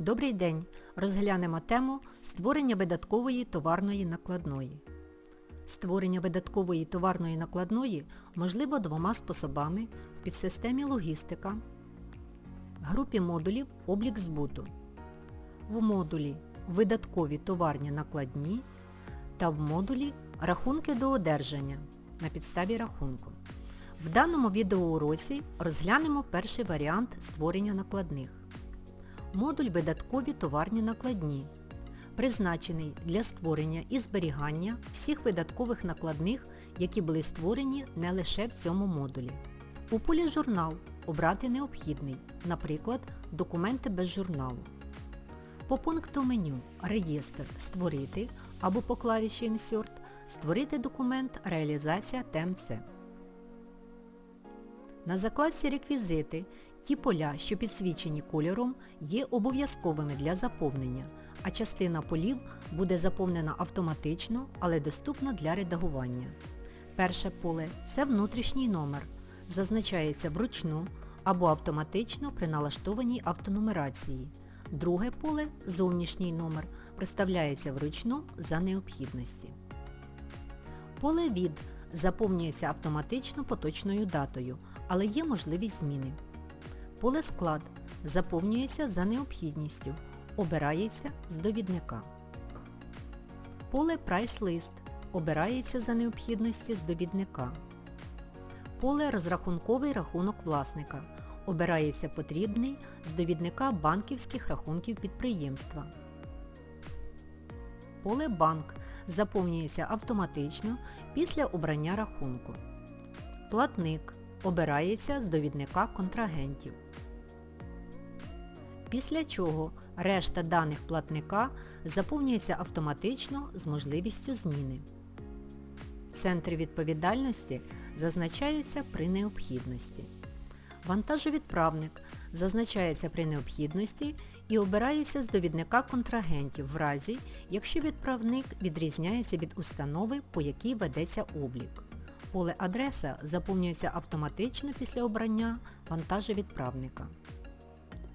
Добрий день! Розглянемо тему створення видаткової товарної накладної. Створення видаткової товарної накладної можливо двома способами в підсистемі логістика, групі модулів облік збуту, в модулі видаткові товарні накладні та в модулі рахунки до одержання на підставі рахунку. В даному відеоуроці розглянемо перший варіант створення накладних. Модуль видаткові товарні накладні, призначений для створення і зберігання всіх видаткових накладних, які були створені не лише в цьому модулі. У полі Журнал обрати необхідний, наприклад, документи без журналу. По пункту меню Реєстр Створити або по клавіші Insert створити документ Реалізація ТМЦ. На закладці Реквізити ті поля, що підсвічені кольором, є обов'язковими для заповнення, а частина полів буде заповнена автоматично, але доступна для редагування. Перше поле це внутрішній номер. Зазначається вручну або автоматично при налаштованій автонумерації. Друге поле зовнішній номер проставляється вручну за необхідності. Поле від заповнюється автоматично поточною датою, але є можливість зміни. Поле склад заповнюється за необхідністю, обирається з довідника. Поле прайс-лист обирається за необхідності з довідника. Поле розрахунковий рахунок власника обирається потрібний з довідника банківських рахунків підприємства. Поле банк заповнюється автоматично після обрання рахунку. Платник обирається з довідника контрагентів. Після чого решта даних платника заповнюється автоматично з можливістю зміни. Центр відповідальності зазначається при необхідності. Вантажовідправник зазначається при необхідності і обирається з довідника контрагентів в разі, якщо відправник відрізняється від установи, по якій ведеться облік. Поле адреса заповнюється автоматично після обрання вантажовідправника.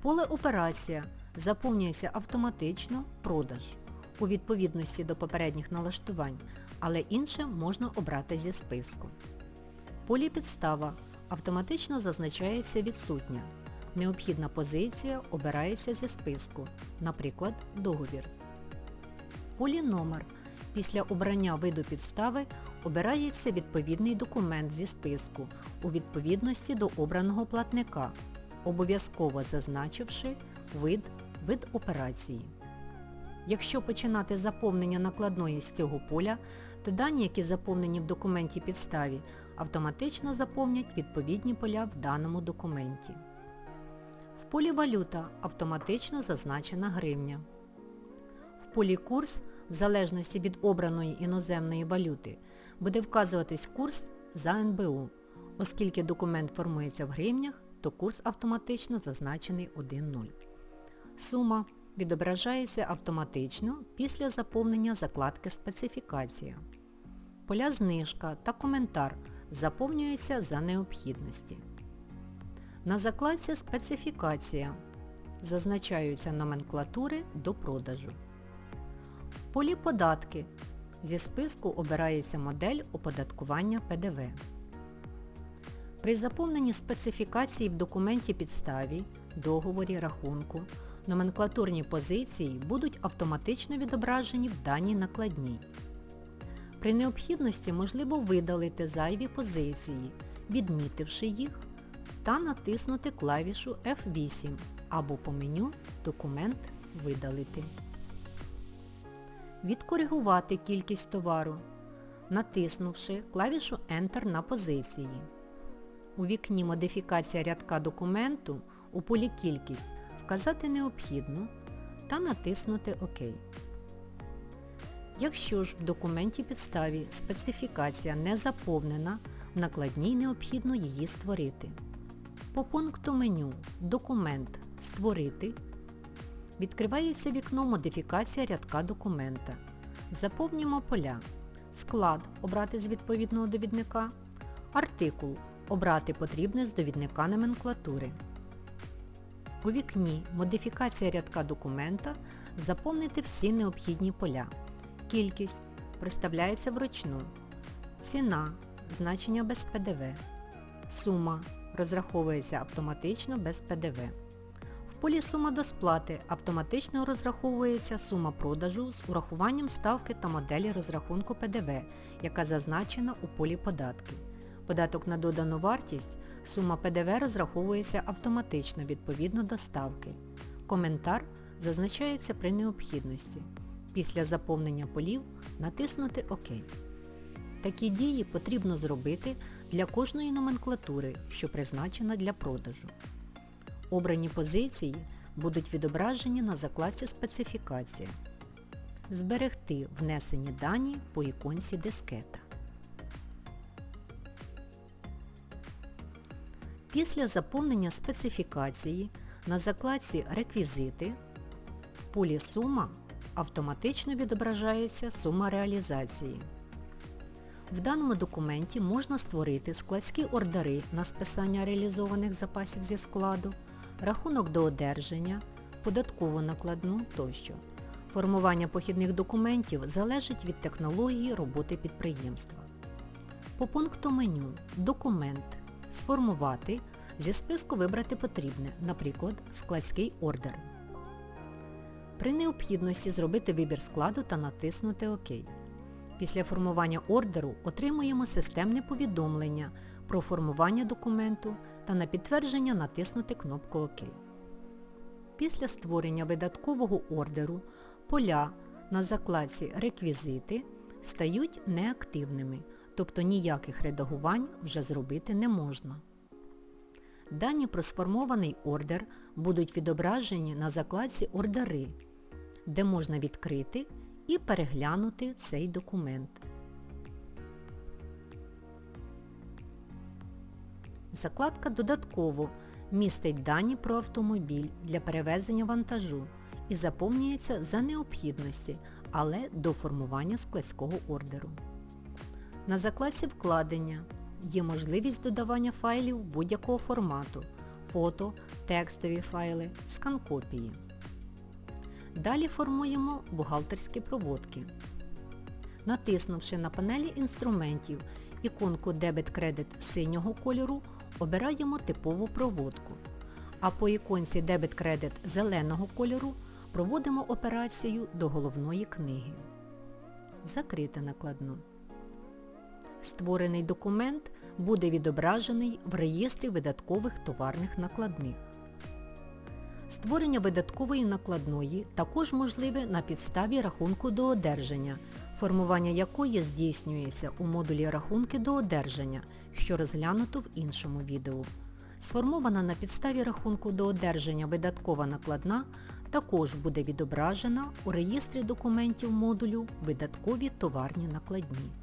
Поле операція заповнюється автоматично продаж у відповідності до попередніх налаштувань, але інше можна обрати зі списку. Полі підстава автоматично зазначається відсутня. Необхідна позиція обирається зі списку, наприклад, договір. В полі номер після обрання виду підстави обирається відповідний документ зі списку у відповідності до обраного платника, обов'язково зазначивши вид, вид операції. Якщо починати заповнення накладної з цього поля, то дані, які заповнені в документі підставі, автоматично заповнять відповідні поля в даному документі. В полі Валюта автоматично зазначена гривня. В полі Курс, в залежності від обраної іноземної валюти, буде вказуватись курс за НБУ. Оскільки документ формується в гривнях, то курс автоматично зазначений 1.0. Сума відображається автоматично після заповнення закладки Специфікація. Поля знижка та коментар заповнюються за необхідності. На закладці Специфікація зазначаються номенклатури до продажу. В полі Податки зі списку обирається модель оподаткування ПДВ. При заповненні специфікації в документі підставі, договорі, рахунку, номенклатурні позиції будуть автоматично відображені в даній накладній. При необхідності можливо видалити зайві позиції, відмітивши їх, та натиснути клавішу F8 або по меню Документ видалити. Відкоригувати кількість товару, натиснувши клавішу Enter на позиції. У вікні Модифікація рядка документу у полі Кількість вказати необхідну та натиснути ОК. Якщо ж в документі підставі специфікація не заповнена, накладній необхідно її створити. По пункту меню Документ Створити відкривається вікно Модифікація рядка документа. Заповнімо поля. Склад обрати з відповідного довідника. Артикул обрати потрібне з довідника номенклатури. У вікні Модифікація рядка документа заповнити всі необхідні поля. Кількість представляється вручну. Ціна значення без ПДВ. Сума розраховується автоматично без ПДВ. В полі сума до сплати автоматично розраховується сума продажу з урахуванням ставки та моделі розрахунку ПДВ, яка зазначена у полі податки. Податок на додану вартість сума ПДВ розраховується автоматично відповідно до ставки. Коментар зазначається при необхідності. Після заповнення полів натиснути ОК. Такі дії потрібно зробити для кожної номенклатури, що призначена для продажу. Обрані позиції будуть відображені на закладці Специфікація. Зберегти внесені дані по іконці дискета. Після заповнення специфікації на закладці Реквізити в полі Сума автоматично відображається сума реалізації. В даному документі можна створити складські ордери на списання реалізованих запасів зі складу, рахунок до одержання, податкову накладну тощо. Формування похідних документів залежить від технології роботи підприємства. По пункту меню Документ Сформувати зі списку вибрати потрібне, наприклад, складський ордер. При необхідності зробити вибір складу та натиснути ОК. Після формування ордеру отримуємо системне повідомлення про формування документу та на підтвердження натиснути кнопку ОК. Після створення видаткового ордеру поля на закладці Реквізити стають неактивними, тобто ніяких редагувань вже зробити не можна. Дані про сформований ордер будуть відображені на закладці Ордери, де можна відкрити і переглянути цей документ. Закладка додатково містить дані про автомобіль для перевезення вантажу і заповнюється за необхідності, але до формування складського ордеру. На закладці Вкладення є можливість додавання файлів будь-якого формату фото, текстові файли, скан-копії. Далі формуємо бухгалтерські проводки. Натиснувши на панелі інструментів іконку Дебет-кредит синього кольору, обираємо типову проводку. А по іконці Дебет-кредит зеленого кольору проводимо операцію до головної книги. Закрити накладну. Створений документ буде відображений в реєстрі видаткових товарних накладних. Створення видаткової накладної також можливе на підставі рахунку до одержання, формування якої здійснюється у модулі рахунки до одержання, що розглянуто в іншому відео. Сформована на підставі рахунку до одержання видаткова накладна також буде відображена у реєстрі документів модулю Видаткові товарні накладні.